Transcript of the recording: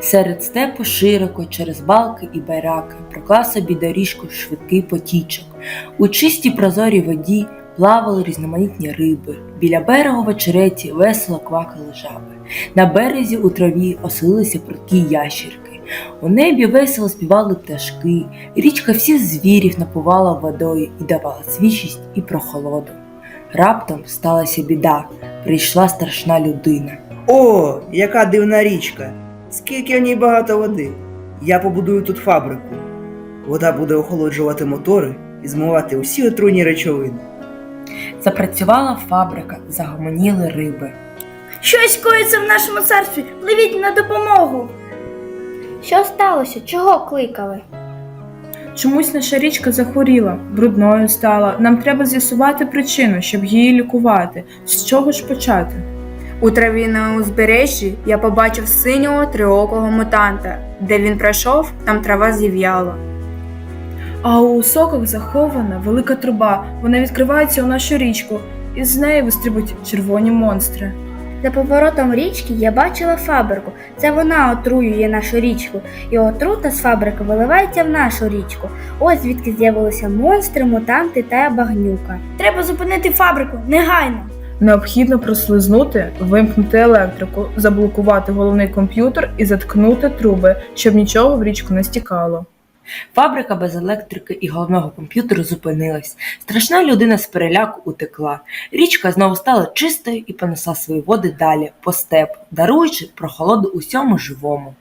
Серед степу широко, через балки і байраки, проклав собі доріжку швидкий потічок. У чистій прозорій воді плавали різноманітні риби. Біля берегу в очереті весело квакали жаби. На березі у траві оселилися прудкі ящірки. У небі весело співали пташки. Річка всіх звірів напувала водою і давала свіжість і прохолоду. Раптом сталася біда. Прийшла страшна людина. О, яка дивна річка! Скільки в ній багато води. Я побудую тут фабрику. Вода буде охолоджувати мотори і змивати усі отруйні речовини. Запрацювала фабрика, загомоніли риби. Щось коїться в нашому царстві. Пливіть на допомогу. Що сталося? Чого кликали? Чомусь наша річка захворіла, брудною стала. Нам треба з'ясувати причину, щоб її лікувати. З чого ж почати? У траві на узбережжі я побачив синього триокого мутанта. Де він пройшов, там трава зів'яла. А у соках захована велика труба. Вона відкривається у нашу річку, і з неї вистрибуть червоні монстри. За поворотом річки я бачила фабрику. Це вона отруює нашу річку, і отрута з фабрики виливається в нашу річку. Ось звідки з'явилися монстри, мутанти та багнюка. Треба зупинити фабрику негайно. Необхідно прослизнути, вимкнути електрику, заблокувати головний комп'ютер і заткнути труби, щоб нічого в річку не стікало. Фабрика без електрики і головного комп'ютеру зупинилась. Страшна людина з переляку утекла. Річка знову стала чистою і понесла свої води далі по степу, даруючи прохолоду усьому живому.